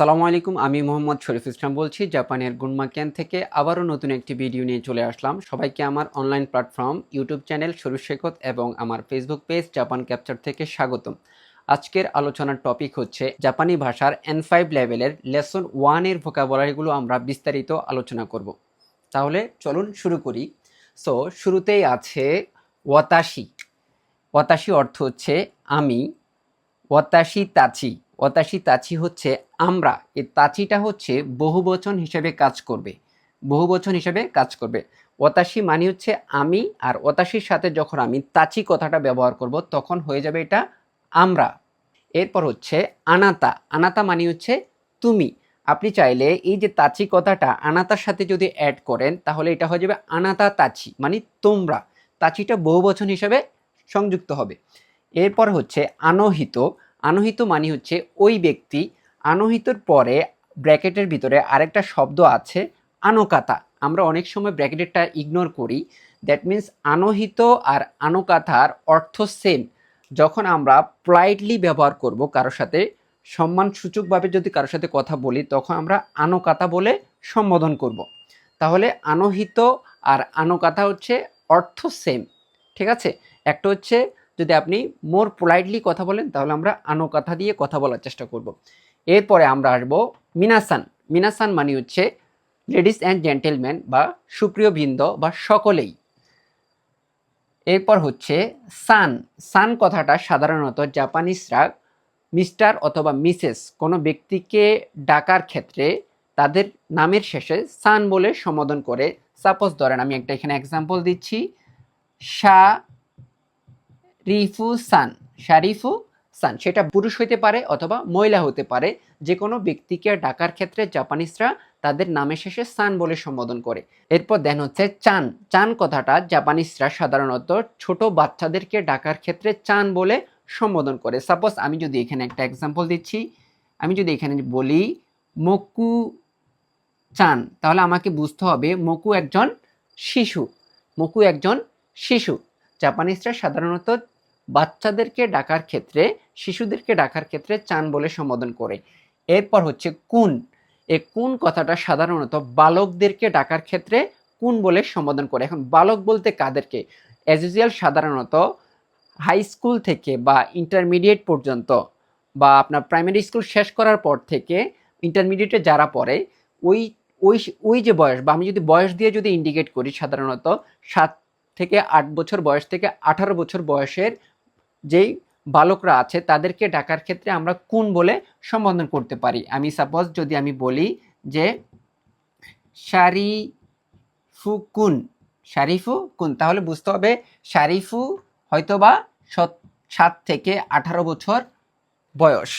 সালামু আলাইকুম, আমি মোহাম্মদ শরীফ ইসলাম বলছি, জাপানের গুনমা ক্যান থেকে আবারও নতুন একটি ভিডিও নিয়ে চলে আসলাম। সবাইকে আমার online platform YouTube channel Sharif Saikat এবং আমার ফেসবুক পেজ জাপান ক্যাপচার থেকে স্বাগতম। আজকের আলোচনার টপিক হচ্ছে জাপানি ভাষার এন ফাইভ লেভেলের লেসন ওয়ানের ভোকাবলারিগুলো আমরা বিস্তারিত আলোচনা করব। তাহলে চলুন শুরু করি। সো শুরুতেই আছে ওয়াতাশি। ওয়াতাশি অর্থ হচ্ছে আমি ওয়াতাশি তাচি। ওয়াতাশি তাচি হচ্ছে আমরা। এই তাচিটা হচ্ছে বহুবচন হিসেবে কাজ করবে। বহুবচন হিসেবে কাজ করবে। ওয়াতাশি মানে হচ্ছে আমি আর ওয়াতাশির সাথে যখন আমি তাচি কথাটা ব্যবহার করব, তখন হয়ে যাবে এটা আমরা। এরপর হচ্ছে আনাতা। আনাতা মানে হচ্ছে তুমি। আপনি চাইলে এই যে তাচি কথাটা আনাতার সাথে যদি অ্যাড করেন, তাহলে এটা হয়ে যাবে আনাতা তাচি মানে তোমরা। তাচিটা বহুবচন হিসেবে সংযুক্ত হবে। এরপর হচ্ছে আনহিত। আনহিত মানে হচ্ছে ওই ব্যক্তি। আনহিতর পরে ব্র্যাকেটের ভিতরে আরেকটা শব্দ আছে আনকাতা আমরা অনেক সময় ব্র্যাকেটেরটা ইগনোর করি। দ্যাট মিন্স আনহিত আর আনকাথার অর্থ সেম যখন আমরা প্লাইটলি ব্যবহার করব কারোর সাথে, সম্মানসূচকভাবে যদি কারোর সাথে কথা বলি, তখন আমরা আনকাতা বলে সম্বোধন করব। তাহলে আনহিত আর আনকাথা হচ্ছে অর্থ সেম ঠিক আছে? একটা হচ্ছে যদি আপনি মোর পোলাইটলি কথা বলেন, তাহলে আমরা আনো কথা দিয়ে কথা বলার চেষ্টা করব। এরপরে আমরা আসব মিনাসান। মিনাসান মানে হচ্ছে লেডিস অ্যান্ড জেন্টেলম্যান বা সুপ্রিয় বৃন্দ বা সকলেই। এরপর হচ্ছে সান। সান কথাটা সাধারণত জাপানিজরা মিস্টার অথবা মিসেস কোনো ব্যক্তিকে ডাকার ক্ষেত্রে তাদের নামের শেষে সান বলে সম্বোধন করে। সাপোজ ধরেন আমি একটা এখানে এক্সাম্পল দিচ্ছি। শা রিফু সান, শারিফু সান। সেটা পুরুষ হইতে পারে অথবা মহিলা হতে পারে। যে কোনো ব্যক্তিকে ডাকার ক্ষেত্রে জাপানিজরা তাদের নামের শেষে সান বলে সম্বোধন করে। এরপর দেন হচ্ছে চান। চান কথাটা জাপানিজরা সাধারণত ছোট বাচ্চাদেরকে ডাকার ক্ষেত্রে চান বলে সম্বোধন করে। সাপোজ আমি যদি এখানে একটা এক্সাম্পল দিচ্ছি। আমি যদি এখানে বলি, মকু চান তাহলে আমাকে বুঝতে হবে মকু একজন শিশু। মকু একজন শিশু। জাপানিজরা সাধারণত বাচ্চাদেরকে ডাকার ক্ষেত্রে, শিশুদেরকে ডাকার ক্ষেত্রে চান বলে সম্বোধন করে। এরপর হচ্ছে কুন। এ কুন কথাটা সাধারণত বালকদেরকে ডাকার ক্ষেত্রে কুন বলে সম্বোধন করে। এখন বালক বলতে কাদেরকে? অ্যাজ ইউজুয়াল সাধারণত হাই স্কুল থেকে বা ইন্টারমিডিয়েট পর্যন্ত বা আপনার প্রাইমারি স্কুল শেষ করার পর থেকে ইন্টারমিডিয়েটে যারা পড়ে, ওই ওই ওই যে বয়স, বা আমি যদি বয়স দিয়ে যদি ইন্ডিকেট করি সাধারণত সাত থেকে আট বছর বয়স থেকে আঠারো বছর বয়সের যেই বালকরা আছে, তাদেরকে ডাকার ক্ষেত্রে আমরা কোন বলে সম্বোধন করতে পারি? আমি সাপোজ যদি আমি বলি যে শারিফু কুন শারিফু কুন, তাহলে বুঝতে হবে শারিফু হয়তোবা সাত থেকে আঠারো বছর বয়স,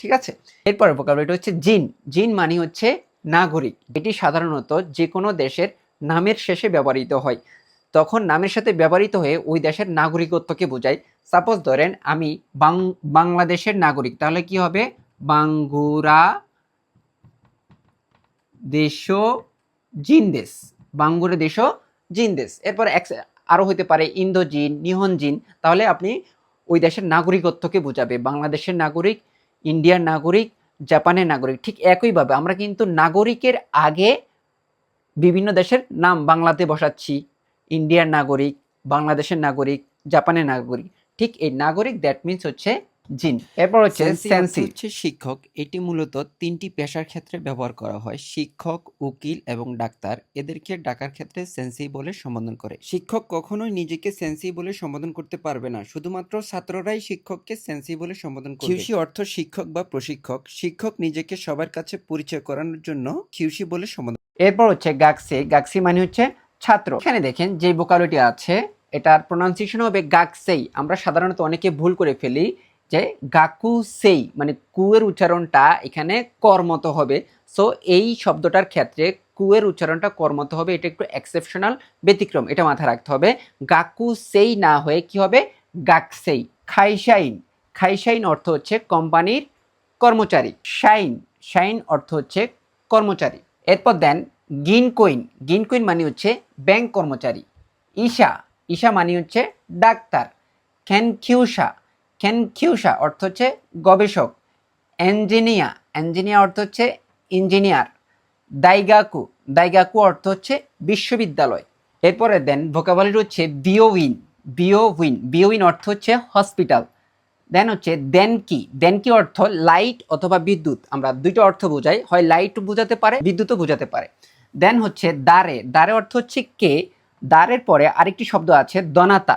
ঠিক আছে? এরপরে ভোকাবুলারিটা হচ্ছে জিন জিন মানে হচ্ছে নাগরিক এটি সাধারণত যে কোনো দেশের নামের শেষে ব্যবহৃত হয়। তখন নামের সাথে ব্যবহৃত হয়ে ওই দেশের নাগরিকত্বকে বোঝায়। সাপোজ ধরেন আমি বাংলাদেশের নাগরিক, তাহলে কি হবে? বাঙ্গুরা দেশ জিনদেশ। বাঙ্গুরা দেশ জিনদেশ। এরপর আরও হতে পারে ইন্দো জিন নিহন জিন তাহলে আপনি ওই দেশের নাগরিকত্বকে বোঝাবে। বাংলাদেশের নাগরিক, ইন্ডিয়ার নাগরিক, জাপানের নাগরিক, ঠিক একইভাবে আমরা কিন্তু নাগরিকের আগে বিভিন্ন দেশের নাম বাংলাতে বসাচ্ছি। ইন্ডিয়ার নাগরিক বাংলাদেশের নাগরিক জাপানের নাগরিক ঠিক এই নাগরিক দ্যাট মিনস হচ্ছে জিন। এরপর হচ্ছে সেন্সি হচ্ছে শিক্ষক। এটি মূলত তিনটি পেশার ক্ষেত্রে ব্যবহার করা হয়। শিক্ষক উকিল এবং ডাক্তার। এদেরকে ডাকার ক্ষেত্রে সেন্সি বলে সম্বোধন করে। শিক্ষক কখনোই নিজেকে সেন্সি বলে সম্বোধন করতে পারবে না। শুধুমাত্র ছাত্ররাই শিক্ষককে সেন্সি বলে সম্বোধন করবে। কিউসি অর্থ শিক্ষক বা প্রশিক্ষক। শিক্ষক নিজেকে সবার কাছে পরিচয় করানোর জন্য কিউসি বলে সম্বোধন এরপর হচ্ছে গাক্সি গাক্সি মানে হচ্ছে ছাত্র। এখানে দেখেন যে বোকালোটি আছে, এটার প্রোনাউন্সিয়েশন হবে গাকসেই। আমরা সাধারণত অনেকে ভুল করে ফেলি যে গাকু সেই মানে কুয়ের উচ্চারণটা এখানে কর্মত হবে। সো এই শব্দটার ক্ষেত্রে কুয়ের উচ্চারণটা কর্মত হবে, এটা একটু এক্সেপশনাল ব্যতিক্রম, এটা মাথায় রাখতে হবে। গাকু সেই না হয়ে কি হবে? গাকসেই। খাইশাইন। খাইশাইন অর্থ হচ্ছে কোম্পানির কর্মচারী। শাইন। শাইন অর্থ হচ্ছে কর্মচারী। এরপর দেন গিন কুইন গিন কুইন মানে হচ্ছে ব্যাংক কর্মচারী। ঈশা ঈশা মানে হচ্ছে ডাক্তার। খ্যানকিউসা খ্যানকিউসা অর্থ হচ্ছে গবেষক। এঞ্জিনিয়া এঞ্জিনিয়া অর্থ হচ্ছে ইঞ্জিনিয়ার। দাইগাকু দাইগাকু অর্থ হচ্ছে বিশ্ববিদ্যালয়। এরপরে দেন ভোকাবুলারি হচ্ছে বিওউইন বিওউইন বিওউইন অর্থ হচ্ছে হসপিটাল। দেন হচ্ছে দেন কি দেন কি অর্থ লাইট অথবা বিদ্যুৎ। আমরা দুইটা অর্থ বোঝাই, হয় লাইট বোঝাতে পারে, বিদ্যুৎও বোঝাতে পারে। দেন হচ্ছে দারে দারে অর্থ হচ্ছে কে? দারের পরে আরেকটি শব্দ আছে দনাতা।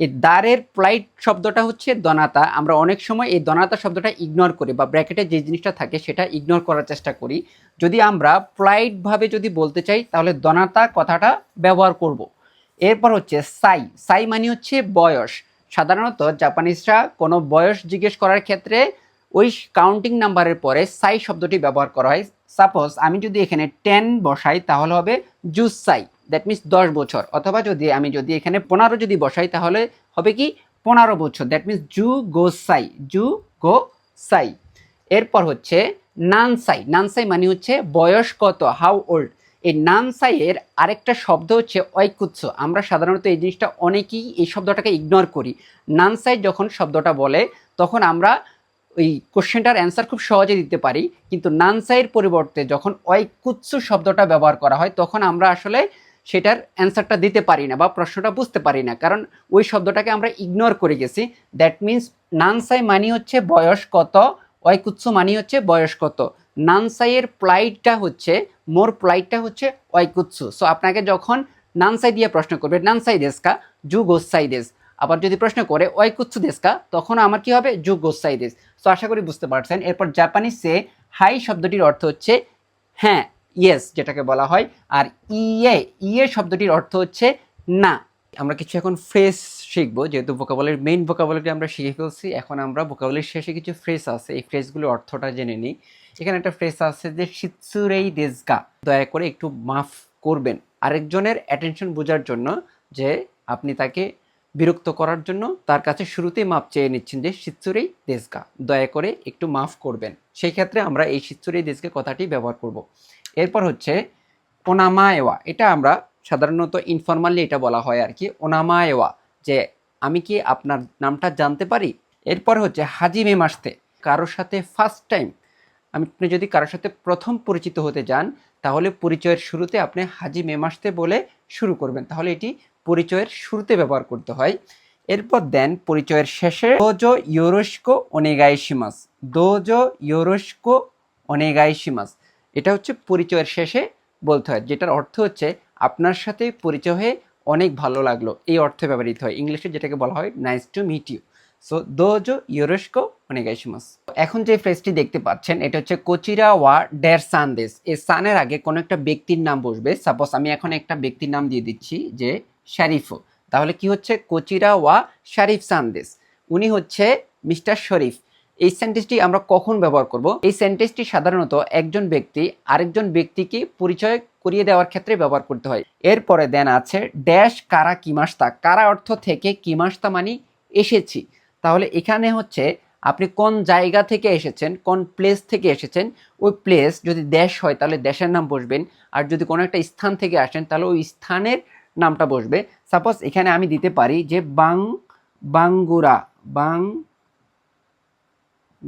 এই দারের প্লাইট শব্দটা হচ্ছে দনাতা। আমরা অনেক সময় এই দনাতা শব্দটা ইগনোর করি বা ব্র্যাকেটে যে জিনিসটা থাকে সেটা ইগনোর করার চেষ্টা করি। যদি আমরা প্লাইটভাবে যদি বলতে চাই, তাহলে দনাতা কথাটা ব্যবহার করব। এরপর হচ্ছে সাই। সাই মানে হচ্ছে বয়স। সাধারণত জাপানিজরা কোনো বয়স জিজ্ঞেস করার ক্ষেত্রে ওই কাউন্টিং নাম্বারের পরে সাই শব্দটি ব্যবহার করা হয়। সাপোজ আমি যদি এখানে টেন বসাই, তাহলে হবে জুস সাই দ্যাট মিনস দশ বছর। অথবা যদি আমি যদি এখানে পনেরো যদি বসাই, তাহলে হবে কি পনেরো বছর। দ্যাট মিনস জু গো সাই জু গো সাই এরপর হচ্ছে নানসাই নানসাই মানে হচ্ছে বয়স কত? হাউ ওল্ড এই নানসাইয়ের আরেকটা শব্দ হচ্ছে ঐকুৎস আমরা সাধারণত এই জিনিসটা অনেকেই এই শব্দটাকে ইগনোর করি। নানসাই যখন শব্দটা বলে, তখন আমরা ওই কোশ্চেনটার অ্যান্সার খুব সহজে দিতে পারি, কিন্তু নানসাইয়ের পরিবর্তে যখন ঐকুৎস শব্দটা ব্যবহার করা হয়, তখন আমরা আসলে সেটার অ্যান্সারটা দিতে পারি না বা প্রশ্নটা বুঝতে পারি না। কারণ ওই শব্দটাকে আমরা ইগনোর করে গেছি। দ্যাট মিন্স নানসাই মানি হচ্ছে বয়স কত ঐকুৎস মানি হচ্ছে বয়স কত। নানসাইয়ের প্লাইটটা হচ্ছে, মোর প্লাইটটা হচ্ছে ঐকুৎসু সো আপনাকে যখন নানসাই দিয়ে প্রশ্ন করবে, নানসাই দেশকা জু গোসাই দেশ। আবার যদি প্রশ্ন করে ঐকুৎসু দেশকা তখন আমার কি হবে? জু গোসাই দেশ। তো আশা করি বুঝতে পারছেন। এরপর জাপানিসে হাই শব্দটির অর্থ হচ্ছে হ্যাঁ ইয়েস যেটাকে বলা হয়। আর ইয়ে ইয়ে শব্দটির অর্থ হচ্ছে, না। আমরা কিছু এখন ফ্রেজ শিখব, যেহেতু ভোকাবুলারির মেইন ভোকাবুলারি আমরা শিখে ফেলছি। এখন আমরা ভোকাবুলারির শেষে কিছু ফ্রেজ আছে। এই ফ্রেজগুলোর অর্থটা জেনে নিই। এখানে একটা ফ্রেজ আছে যে, শিৎসুরেই দেশগা দয়া করে একটু মাফ করবেন। আরেকজনের অ্যাটেনশন বোঝার জন্য যে, আপনি তাকে বিরক্ত করার জন্য তার কাছে শুরুতেই মাপ চেয়ে নিচ্ছেন যে শিৎসুরেই দেশগা দয়া করে একটু মাফ করবেন। সেই ক্ষেত্রে আমরা এই শিৎসুরেই দেশকে কথাটি ব্যবহার করব। এরপর হচ্ছে ওনামায়েওয়া। এটা আমরা সাধারণত ইনফরমালি এটা বলা হয় আর কি, ওনামায়েওয়া, যে আমি কি আপনার নামটা জানতে পারি? এরপর হচ্ছে হাজিমে মাসতে। কারোর সাথে ফার্স্ট টাইম আপনি যদি কারোর সাথে প্রথম পরিচিত হতে যান, তাহলে পরিচয়ের শুরুতে আপনি হাজি মেমাসতে বলে শুরু করবেন। তাহলে এটি পরিচয়ের শুরুতে ব্যবহার করতে হয়। এরপর দেন পরিচয়ের শেষে দোজো ইয়োরস্কো অনেগাইশিমাস দোজো ইয়োরস্কো অনেগাইশিমাস এটা হচ্ছে পরিচয়ের শেষে বলতে হয়, যেটার অর্থ হচ্ছে আপনার সাথে পরিচয় হয়ে অনেক ভালো লাগল। এই অর্থে ব্যবহৃত হয়। ইংলিশে যেটাকে বলা হয় nice to meet you so dojo ইয়োরস্কো অনেগাইশিমাস এখন যে ফ্রেজটি দেখতে পাচ্ছেন, এটা হচ্ছে কোচিরা ওয়া ডের সানদেশ এই সানের আগে কোনো একটা ব্যক্তির নাম বসবে। সাপোজ আমি এখন একটা ব্যক্তির নাম দিয়ে দিচ্ছি যে শারিফো। তাহলে কি হচ্ছে? কোচিরা ওয়া শারিফ সানদেশ। উনি হচ্ছে মিস্টার শরীফ। এই সেন্টেন্সটি আমরা কখন ব্যবহার করব? এই সেন্টেন্সটি সাধারণত একজন ব্যক্তি আরেকজন ব্যক্তিকে পরিচয় করিয়ে দেওয়ার ক্ষেত্রে ব্যবহার করতে হয়। এরপরে দেন আছে ড্যাশ কারা কিমাস্তা কারা অর্থ থেকে কিমাস্তা মানে এসেছি? তাহলে এখানে হচ্ছে আপনি কোন জায়গা থেকে এসেছেন, কোন প্লেস থেকে এসেছেন, ওই প্লেস যদি দেশ হয় তাহলে দেশের নাম বসবেন। আর যদি কোনো একটা স্থান থেকে আসেন তাহলে ওই স্থানের নামটা বসবে। সাপোজ এখানে আমি দিতে পারি যে বাং, বাঙ্গুরা বাং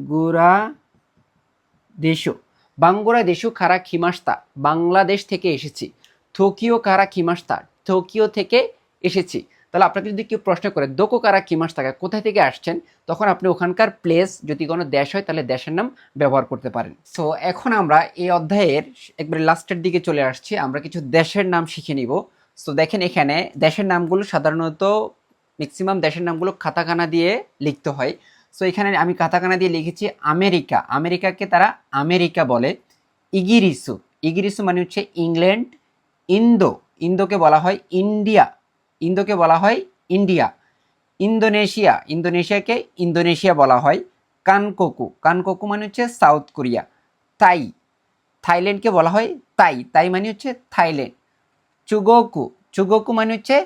গুরা দেশো। বাঙ্গুরা দেশো কারা খিমাস্তা? বাংলাদেশ থেকে এসেছি। থোকিও কারা খিমাস্তা? টোকিও থেকে এসেছি। তাহলে আপনাকে যদি কেউ প্রশ্ন করে, দোকো কারা কিমাস থাকা কোথায় থেকে আসছেন? তখন আপনি ওখানকার প্লেস যদি কোনো দেশ হয়, তাহলে দেশের নাম ব্যবহার করতে পারেন। সো এখন আমরা এই অধ্যায়ের একবারে লাস্টের দিকে চলে আসছি। আমরা কিছু দেশের নাম শিখে নিব। সো দেখেন এখানে দেশের নামগুলো সাধারণত ম্যাক্সিমাম দেশের নামগুলো খাতাখানা দিয়ে লিখতে হয়। সো এখানে আমি কাতাকানা দিয়ে লিখেছি আমেরিকা। আমেরিকাকে তারা আমেরিকা বলে। ইগিরিসু। ইগিরিসু মানে হচ্ছে ইংল্যান্ড। ইন্দো। ইন্দোকে বলা হয় ইন্ডিয়া। ইন্দোকে বলা হয় ইন্ডিয়া। ইন্দোনেশিয়া। ইন্দোনেশিয়াকে ইন্দোনেশিয়া বলা হয়। কানকোকু। কানকোকু মানে হচ্ছে সাউথ কোরিয়া। তাই থাইল্যান্ডকে বলা হয় তাই। তাই মানে হচ্ছে থাইল্যান্ড। চুগোকু চুগোকু মানে হচ্ছে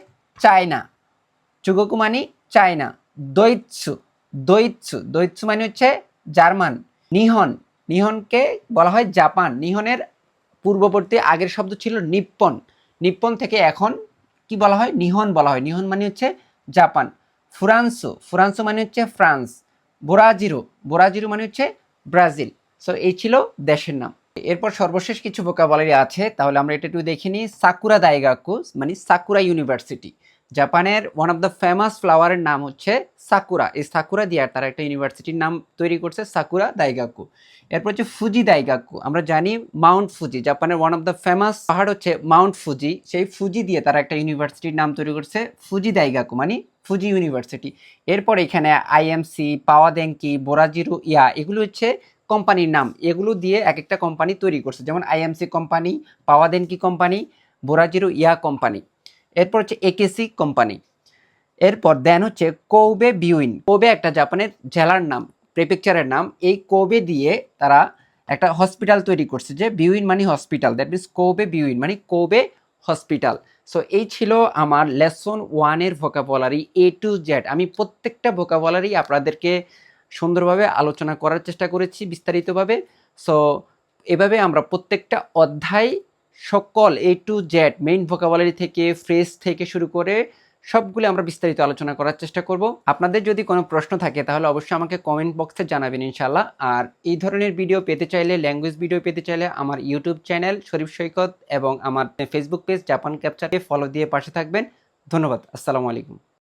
চায়না, চুগোকু মানে চায়না, দৈৎসু দৈৎসু দৈৎসু মানে হচ্ছে জার্মান, নিহন, নিহনকে বলা হয় জাপান, নিহনের পূর্ববর্তী আগের শব্দ ছিল নিপ্পন নিপ্পন থেকে এখন কি বলা হয়? নিহন বলা হয়, নিহন মানে হচ্ছে জাপান, ফ্রান্সো ফ্রান্সো মানে হচ্ছে ফ্রান্স, বোরাজিরো বোরাজিরো মানে হচ্ছে ব্রাজিল সো এই ছিল দেশের নাম। এরপর সর্বশেষ কিছু ভোকাবুলারি আছে, তাহলে আমরা এটা একটু দেখে নিই। সাকুরা দাইগাকু মানে সাকুরা ইউনিভার্সিটি জাপানের ওয়ান অফ দ্য ফেমাস ফ্লাওয়ারের নাম হচ্ছে সাকুরা এই সাকুরা দিয়ে তারা একটা ইউনিভার্সিটির নাম তৈরি করছে সাকুরা দাইগাকু এরপর হচ্ছে ফুজি দাইগাকু আমরা জানি মাউন্ট ফুজি জাপানের ওয়ান অফ দ্য ফেমাস পাহাড় হচ্ছে মাউন্ট ফুজি সেই ফুজি দিয়ে তারা একটা ইউনিভার্সিটির নাম তৈরি করছে ফুজি দাইগাকু মানে ফুজি ইউনিভার্সিটি এরপর এখানে আইএমসি পাওয়াদেঙ্কি বোরাজিরু ইয়া, এগুলো হচ্ছে কোম্পানির নাম, এগুলো দিয়ে এক একটা কোম্পানি তৈরি করছে। যেমন আইএমসি কোম্পানি, পাওয়াদেনকি কোম্পানি, বোরাজিরু ইয়া কোম্পানি। এরপর হচ্ছে একেসি কোম্পানি। এরপর দেন হচ্ছে কৌবে বিউইন কোবে একটা জাপানের জেলার নাম প্রেফেকচারের নাম। এই কোবে দিয়ে তারা একটা হসপিটাল তৈরি করছে যে বিউইন মানে হসপিটাল দ্যাট মিনস কোবে বিউইন মানে কোবে হসপিটাল সো এই ছিল আমার লেসন ওয়ানের ভোকাবলারি এ টু জেড আমি প্রত্যেকটা ভোকাবুলারি আপনাদেরকে সুন্দরভাবে আলোচনা করার চেষ্টা করেছি বিস্তারিতভাবে। সো এভাবে আমরা প্রত্যেকটা অধ্যায় সকল A to Z main vocabulary থেকে ফ্রেজ থেকে শুরু করে সবগুলো আমরা বিস্তারিত আলোচনা করার চেষ্টা করব। আপনাদের যদি কোনো প্রশ্ন থাকে, তাহলে অবশ্যই আমাকে কমেন্ট বক্সে জানাবেন ইনশাল্লাহ আর এই ধরনের ভিডিও পেতে চাইলে ল্যাঙ্গুয়েজ ভিডিও পেতে চাইলে আমার ইউটিউব চ্যানেল শরীফ সৈকত এবং আমার ফেসবুক পেজ জাপান ক্যাপচারকে ফলো দিয়ে পাশে থাকবেন। ধন্যবাদ, আসসালামু আলাইকুম।